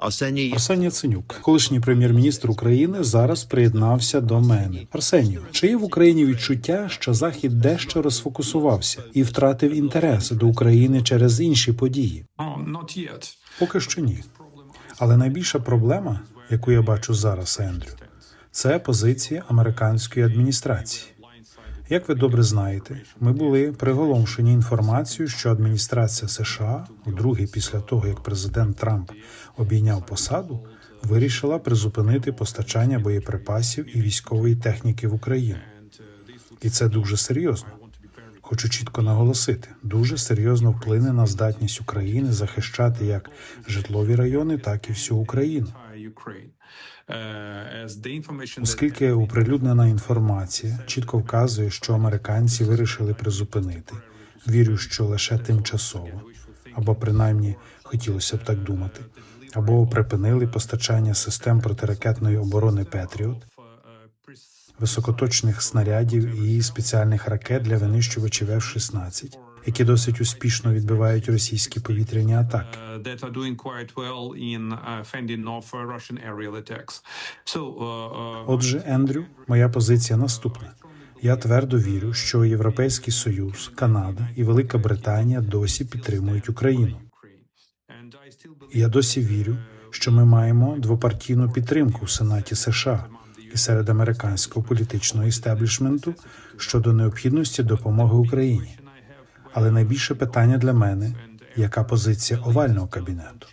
Арсеній Арсеній Яценюк, колишній прем'єр-міністр України, зараз приєднався до мене. Арсенію, чи є в Україні відчуття, що Захід дещо розфокусувався і втратив інтерес до України через інші події? Oh, not. Поки що ні. Але найбільша проблема, яку я бачу зараз, Ендрю, це позиція американської адміністрації. Як ви добре знаєте, ми були приголомшені інформацією, що адміністрація США, вдруге після того як президент Трамп обійняв посаду, вирішила призупинити постачання боєприпасів і військової техніки в Україну. І це дуже серйозно. Хочу чітко наголосити, дуже серйозно вплине на здатність України захищати як житлові райони, так і всю Україну. Оскільки оприлюднена інформація чітко вказує, що американці вирішили призупинити, вірю, що лише тимчасово, або принаймні хотілося б так думати, або припинили постачання систем протиракетної оборони Петріот, високоточних снарядів і спеціальних ракет для винищувачів F-16, які досить успішно відбивають російські повітряні атаки. uh, uh, uh, Отже, Ендрю, моя позиція наступна. Я твердо вірю, що Європейський Союз, Канада і Велика Британія досі підтримують Україну. Я досі вірю, що ми маємо двопартійну підтримку в Сенаті США і серед американського політичного істеблішменту щодо необхідності допомоги Україні. Але найбільше питання для мене яка позиція овального кабінету?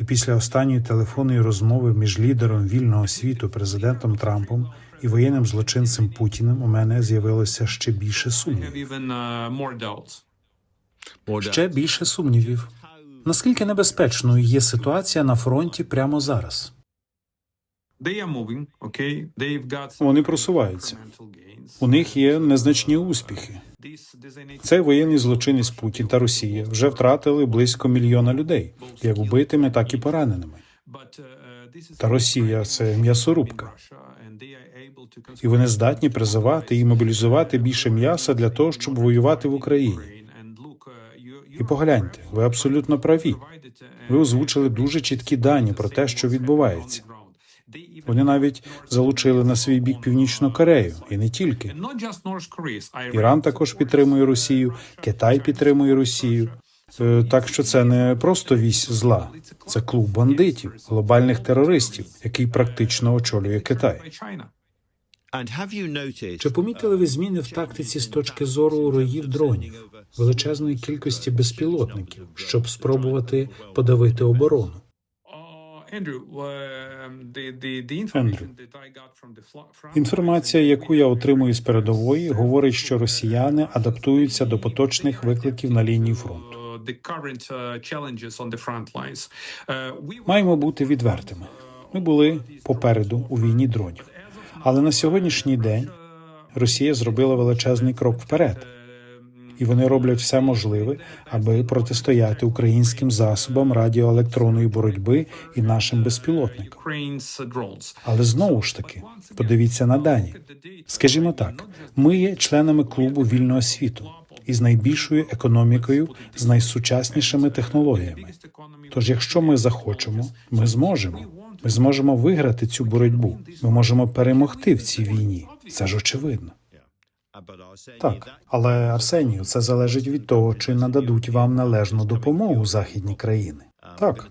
І після останньої телефонної розмови між лідером вільного світу, президентом Трампом і воєнним злочинцем Путіним у мене з'явилося ще більше сумнівів. uh. Ще більше сумнівів. Наскільки небезпечною є ситуація на фронті прямо зараз? Вони просуваються. У них є незначні успіхи. Цей воєнний злочинець Путін та Росія вже втратили близько мільйона людей, як вбитими, так і пораненими. uh, uh, Та Росія це м'ясорубка, і вони здатні призивати і мобілізувати більше м'яса для того, щоб воювати в Україні. Uh, І погляньте, ви абсолютно праві. Ви озвучили дуже чіткі дані про те, що відбувається. Вони навіть залучили на свій бік Північну Корею, і не тільки. Іран також підтримує Росію, Китай підтримує Росію. Е, Так що це не просто вісь зла, це клуб бандитів, глобальних терористів, який практично очолює Китай. Чи помітили ви зміни в тактиці з точки зору роїв дронів, величезної кількості безпілотників, щоб спробувати подавити оборону? Uh, Andrew, um, Інформація, яку я отримую з передової, говорить, що росіяни адаптуються до поточних викликів на лінії фронту. uh, uh. Uh, Маємо бути відвертими. Ми були попереду у війні дронів, але на сьогоднішній день Росія зробила величезний крок вперед, і вони роблять все можливе, аби протистояти українським засобам радіоелектронної боротьби і нашим безпілотникам. Але знову ж таки, подивіться на дані. Скажімо так, ми є членами клубу вільного світу із найбільшою економікою, з найсучаснішими технологіями. Тож, якщо ми захочемо, ми зможемо. Ми зможемо виграти цю боротьбу. Ми можемо перемогти в цій війні. Це ж очевидно. Так, але Арсенію, це залежить від того, чи нададуть вам належну допомогу західні країни. Так,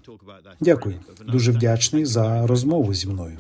дякую. Дуже вдячний за розмову зі мною.